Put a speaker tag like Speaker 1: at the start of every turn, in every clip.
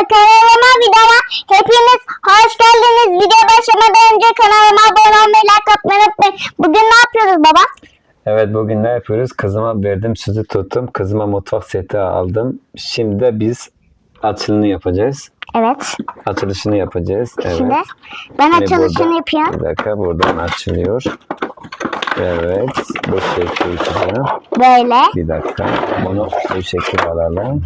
Speaker 1: Arkadaşlar kanalıma videoma hepiniz hoş geldiniz. Video başlamadan önce kanalıma abone olmayı, like atmayı unutmayın. Bugün ne yapıyoruz baba?
Speaker 2: Evet bugün ne yapıyoruz? Kızıma verdim sözü tuttum. Kızıma mutfak seti aldım. Şimdi de biz açılını yapacağız.
Speaker 1: Evet.
Speaker 2: Açılışını yapacağız. Evet.
Speaker 1: Şimdi ben
Speaker 2: Yine
Speaker 1: açılışını
Speaker 2: burada-
Speaker 1: yapıyorum.
Speaker 2: Bir dakika buradan açılıyor. Evet. Bu şekilde.
Speaker 1: Böyle.
Speaker 2: Bir dakika. Bunu bu şekil alalım.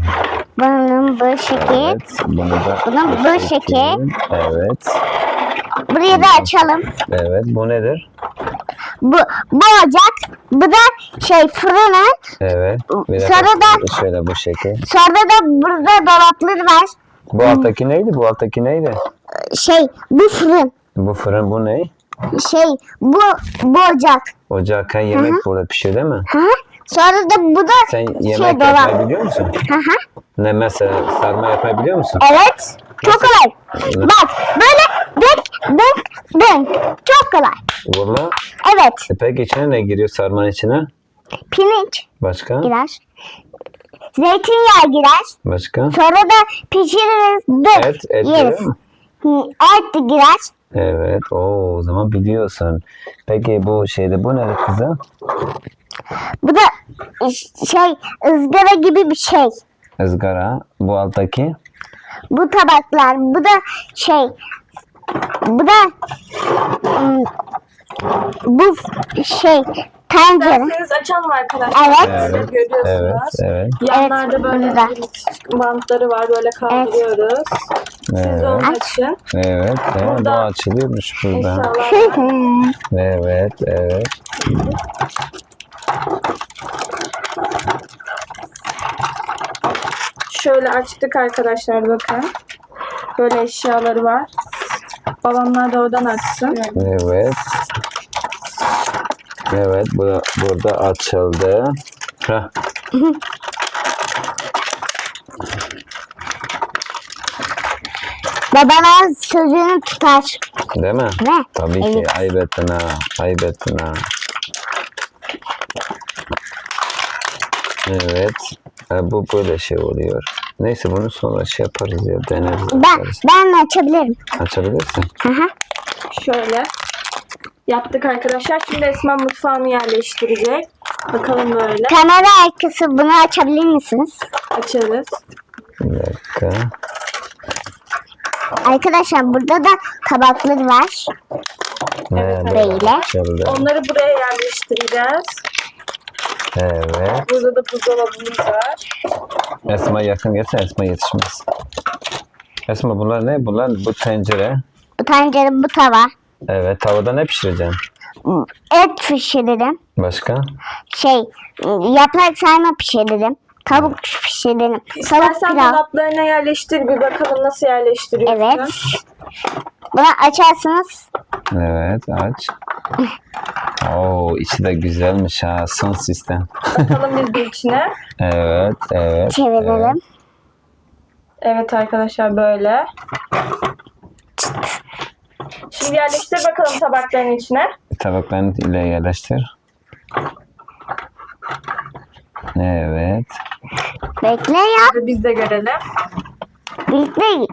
Speaker 1: Bunun bu şekil.
Speaker 2: Evet. Bunu da
Speaker 1: Bunun bu şekil.
Speaker 2: Evet.
Speaker 1: Burayı da açalım.
Speaker 2: Evet. Bu nedir?
Speaker 1: Bu, bu ocak. Bu da şey fırının.
Speaker 2: Evet. Bir
Speaker 1: Sonra da-
Speaker 2: Şöyle bu şekil.
Speaker 1: Sonra da burada dolapları var.
Speaker 2: Bu alttaki neydi? Bu alttaki neydi?
Speaker 1: Şey bu fırın.
Speaker 2: Bu fırın bu ne?
Speaker 1: Şey bu bu ocak.
Speaker 2: Ocakta yemek burada pişiyor değil mi?
Speaker 1: Hı hı. Sonra da bu da
Speaker 2: Sen
Speaker 1: şey
Speaker 2: yemek
Speaker 1: dolap.
Speaker 2: yapmayı biliyor musun?
Speaker 1: Hı hı.
Speaker 2: Ne mesela sarma yapmayı biliyor musun?
Speaker 1: Evet. Çok kolay. Bak böyle dök dök dök. Çok kolay.
Speaker 2: Valla.
Speaker 1: Evet.
Speaker 2: E peki içine ne giriyor sarmanın içine?
Speaker 1: Pirinç
Speaker 2: Başka?
Speaker 1: girer. Zeytinyağı girer.
Speaker 2: Başka?
Speaker 1: Sonra da pişiririz. Dök.
Speaker 2: Et, et
Speaker 1: yeriz.
Speaker 2: giriyor mu?
Speaker 1: Hı, Et de girer.
Speaker 2: Evet. Oo, o zaman biliyorsun. Peki bu şeyde bu ne kızım?
Speaker 1: Bu da şey ızgara gibi bir şey.
Speaker 2: Izgara. Bu alttaki?
Speaker 1: Bu tabaklar. Bu da şey bu da ım, bu şey tencere.
Speaker 3: İsterseniz açalım arkadaşlar.
Speaker 1: Evet.
Speaker 3: Görüyorsunuz.
Speaker 2: Evet. Evet.
Speaker 3: Yanlarda
Speaker 1: Evet,
Speaker 3: böyle
Speaker 1: burada.
Speaker 3: bantları var. Böyle kaldırıyoruz. Siz de
Speaker 2: Evet.
Speaker 3: onu
Speaker 1: Aç.
Speaker 3: açın.
Speaker 2: Evet. evet. Bu açılıyormuş burada.
Speaker 3: İnşallah.
Speaker 1: Hı.
Speaker 2: Evet. Evet.
Speaker 3: Şöyle açtık arkadaşlar bakın. Böyle eşyaları var. Babamlar da oradan açsın.
Speaker 2: Evet. Evet. Bu da, burada açıldı. Heh.
Speaker 1: Babana sözünü tutar.
Speaker 2: Değil mi?
Speaker 1: Ne?
Speaker 2: Tabii ki
Speaker 1: Evet.
Speaker 2: ayıp ettin ha. Ayıp ettin ha. Evet. E, bu böyle şey oluyor. Neyse bunu sonra şey yaparız ya deneriz.
Speaker 1: Ben
Speaker 2: yaparız.
Speaker 1: ben açabilirim.
Speaker 2: Açabilirsin.
Speaker 1: Hı hı.
Speaker 3: Şöyle yaptık arkadaşlar. Şimdi Esma mutfağını yerleştirecek. Bakalım böyle.
Speaker 1: Kamera arkası bunu açabilir misiniz?
Speaker 3: Açarız.
Speaker 2: Bir dakika.
Speaker 1: Arkadaşlar burada da tabakları var.
Speaker 2: Evet,
Speaker 1: Böyle.
Speaker 2: Açıldı.
Speaker 3: Onları buraya yerleştireceğiz.
Speaker 2: Evet.
Speaker 3: Burada da buzdolabımız var.
Speaker 2: Esma yakın gelse Esma yetişmez. Esma bunlar ne? Bunlar bu tencere.
Speaker 1: Bu tencere bu tava.
Speaker 2: Evet tavada ne pişireceksin?
Speaker 1: Et pişiririm.
Speaker 2: Başka?
Speaker 1: Şey yaprak sarma pişiririm. Tavuk pişiririm. Tavuk
Speaker 3: İstersen
Speaker 1: pilav.
Speaker 3: dolaplarına yerleştir bir bakalım nasıl yerleştiriyorsun.
Speaker 1: Evet. Bunu açarsınız.
Speaker 2: Evet aç. Oo içi de güzelmiş ha. Son sistem.
Speaker 3: Bakalım biz de içine.
Speaker 2: Evet, evet.
Speaker 1: Çevirelim.
Speaker 3: Evet arkadaşlar böyle. Şimdi yerleştir bakalım tabakların içine.
Speaker 2: Evet. Tabaklarını ile yerleştir. Evet.
Speaker 1: Bekle ya.
Speaker 3: Biz de görelim.
Speaker 1: Bekle.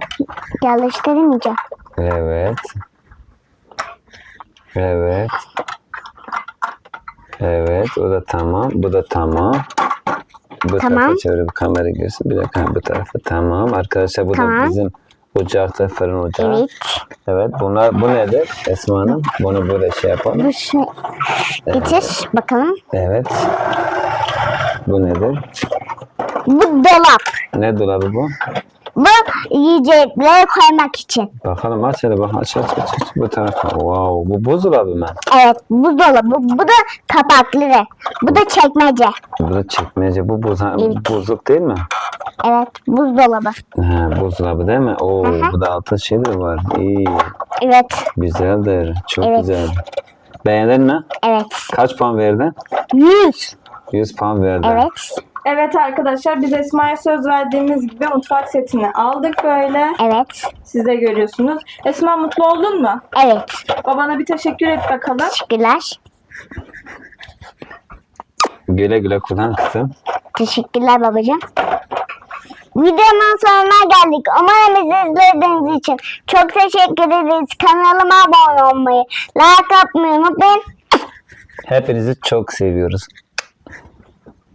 Speaker 1: Yerleştiremeyeceğim.
Speaker 2: Evet. Evet. Evet, o da tamam. Bu da tamam. Bu
Speaker 1: Tamam.
Speaker 2: tarafa çevirip kamera görsün. Bir dakika bu tarafa tamam. Arkadaşlar bu da
Speaker 1: Tamam.
Speaker 2: bizim ocakta fırın ocağı.
Speaker 1: Evet.
Speaker 2: Evet. Bunlar bu nedir Esma Hanım? Bunu böyle şey yapalım.
Speaker 1: Bu şey. Getir bakalım.
Speaker 2: Evet. Bu nedir?
Speaker 1: Bu dolap.
Speaker 2: Ne dolabı bu?
Speaker 1: Yiyecekleri koymak için.
Speaker 2: Bakalım aç hele bak aç aç aç. aç. Bu tarafa. Wow. Bu buzdolabı mı?
Speaker 1: Evet buzdolabı. Bu da kapakları. Bu da çekmece.
Speaker 2: Bu da çekmece. Bu buz,
Speaker 1: Evet.
Speaker 2: buzluk değil mi?
Speaker 1: Evet buzdolabı.
Speaker 2: Ha, buzdolabı değil mi? Oo,
Speaker 1: hı.
Speaker 2: bu da altın şey de var. İyi.
Speaker 1: Evet.
Speaker 2: Güzeldir. Çok
Speaker 1: Evet.
Speaker 2: güzel. Beğendin mi?
Speaker 1: Evet.
Speaker 2: Kaç puan verdin?
Speaker 1: 100.
Speaker 2: 100 puan verdin.
Speaker 1: Evet.
Speaker 3: Evet arkadaşlar biz Esma'ya söz verdiğimiz gibi mutfak setini aldık böyle.
Speaker 1: Evet.
Speaker 3: Siz de görüyorsunuz. Esma mutlu oldun mu?
Speaker 1: Evet.
Speaker 3: Babana bir teşekkür et bakalım.
Speaker 1: Teşekkürler.
Speaker 2: Güle güle kullan kızım.
Speaker 1: Teşekkürler babacığım. Videonun sonuna geldik. Umarım bizi izlediğiniz için çok teşekkür ederiz. Kanalıma abone olmayı, like atmayı unutmayın.
Speaker 2: Hepinizi çok seviyoruz.